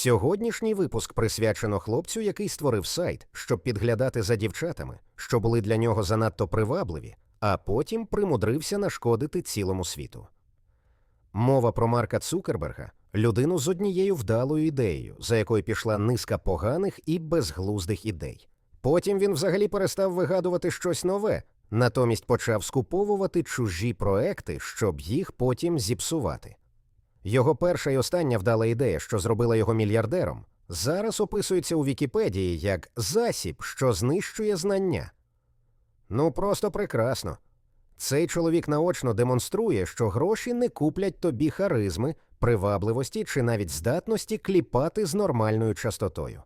Сьогоднішній випуск присвячено хлопцю, який створив сайт, щоб підглядати за дівчатами, що були для нього занадто привабливі, а потім примудрився нашкодити цілому світу. Мова про Марка Цукерберга людину з однією вдалою ідеєю, за якою пішла низка поганих і безглуздих ідей. Потім він взагалі перестав вигадувати щось нове, натомість почав скуповувати чужі проекти, щоб їх потім зіпсувати. Його перша і остання вдала ідея, що зробила його мільярдером, зараз описується у Вікіпедії як засіб, що знищує знання. Ну просто прекрасно. Цей чоловік наочно демонструє, що гроші не куплять тобі харизми, привабливості чи навіть здатності кліпати з нормальною частотою.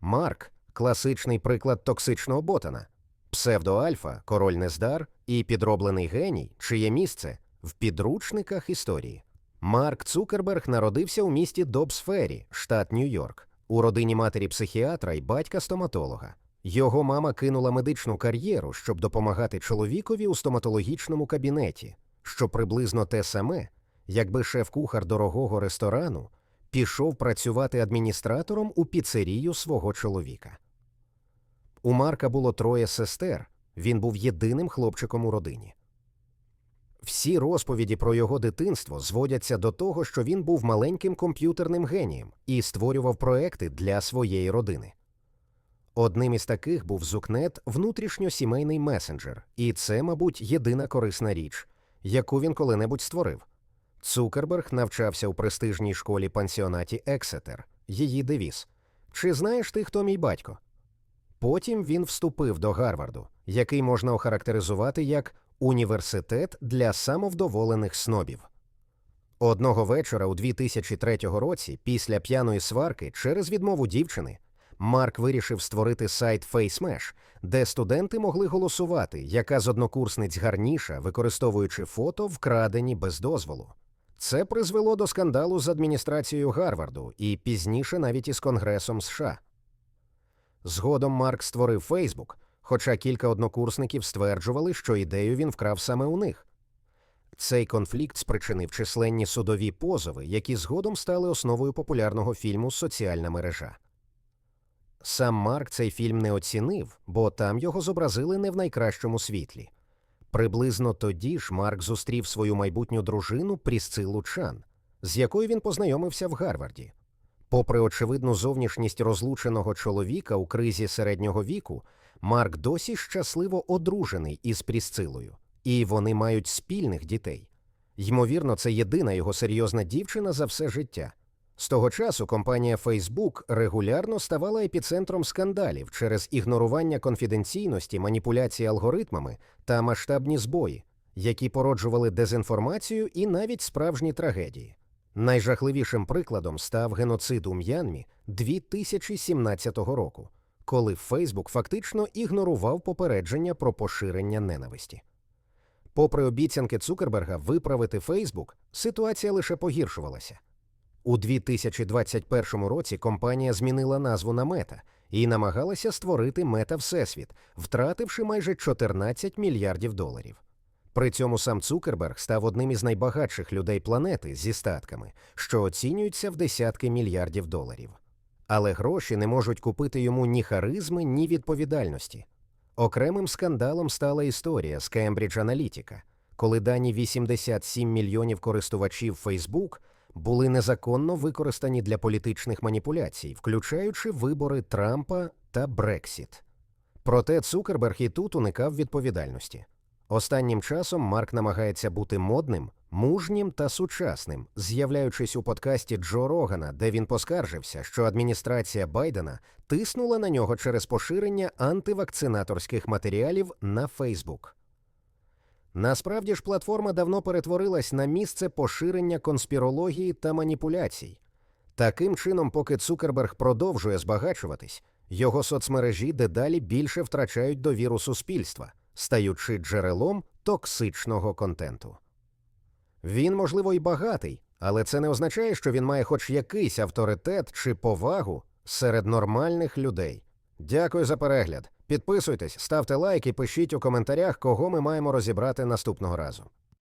Марк класичний приклад токсичного ботана, псевдоальфа, король нездар і підроблений геній, чиє місце в підручниках історії. Марк Цукерберг народився у місті Добсфері, штат Нью-Йорк, у родині матері психіатра і батька стоматолога. Його мама кинула медичну кар'єру, щоб допомагати чоловікові у стоматологічному кабінеті, що приблизно те саме, якби шеф-кухар дорогого ресторану пішов працювати адміністратором у піцерію свого чоловіка. У Марка було троє сестер, він був єдиним хлопчиком у родині. Всі розповіді про його дитинство зводяться до того, що він був маленьким комп'ютерним генієм і створював проекти для своєї родини. Одним із таких був Зукнет внутрішньосімейний месенджер, і це, мабуть, єдина корисна річ, яку він коли-небудь створив. Цукерберг навчався у престижній школі пансіонаті Ексетер, її девіз Чи знаєш ти, хто мій батько? Потім він вступив до Гарварду, який можна охарактеризувати як університет для самовдоволених снобів. Одного вечора у 2003 році, після п'яної сварки через відмову дівчини, Марк вирішив створити сайт FaceMesh, де студенти могли голосувати, яка з однокурсниць гарніша, використовуючи фото, вкрадені без дозволу. Це призвело до скандалу з адміністрацією Гарварду і пізніше навіть із Конгресом США. Згодом Марк створив Фейсбук, хоча кілька однокурсників стверджували, що ідею він вкрав саме у них. Цей конфлікт спричинив численні судові позови, які згодом стали основою популярного фільму Соціальна мережа. Сам Марк цей фільм не оцінив, бо там його зобразили не в найкращому світлі. Приблизно тоді ж Марк зустрів свою майбутню дружину Прісцилу Чан, з якою він познайомився в Гарварді. Попри очевидну зовнішність розлученого чоловіка у кризі середнього віку, Марк досі щасливо одружений із Прісцилою, і вони мають спільних дітей. Ймовірно, це єдина його серйозна дівчина за все життя. З того часу компанія Facebook регулярно ставала епіцентром скандалів через ігнорування конфіденційності, маніпуляції алгоритмами та масштабні збої, які породжували дезінформацію і навіть справжні трагедії. Найжахливішим прикладом став геноцид у М'янмі 2017 року, коли Фейсбук фактично ігнорував попередження про поширення ненависті. Попри обіцянки Цукерберга виправити Фейсбук, ситуація лише погіршувалася. У 2021 році компанія змінила назву на Мета і намагалася створити Мета Всесвіт, втративши майже 14 мільярдів доларів. При цьому сам Цукерберг став одним із найбагатших людей планети зі статками, що оцінюються в десятки мільярдів доларів. Але гроші не можуть купити йому ні харизми, ні відповідальності. Окремим скандалом стала історія з Cambridge Analytica, коли дані 87 мільйонів користувачів Facebook були незаконно використані для політичних маніпуляцій, включаючи вибори Трампа та Брексіт. Проте Цукерберг і тут уникав відповідальності. Останнім часом Марк намагається бути модним, мужнім та сучасним, з'являючись у подкасті Джо Рогана, де він поскаржився, що адміністрація Байдена тиснула на нього через поширення антивакцинаторських матеріалів на Фейсбук. Насправді ж платформа давно перетворилась на місце поширення конспірології та маніпуляцій. Таким чином, поки Цукерберг продовжує збагачуватись, його соцмережі дедалі більше втрачають довіру суспільства, стаючи джерелом токсичного контенту. Він, можливо, і багатий, але це не означає, що він має хоч якийсь авторитет чи повагу серед нормальних людей. Дякую за перегляд. Підписуйтесь, ставте лайк і пишіть у коментарях, кого ми маємо розібрати наступного разу.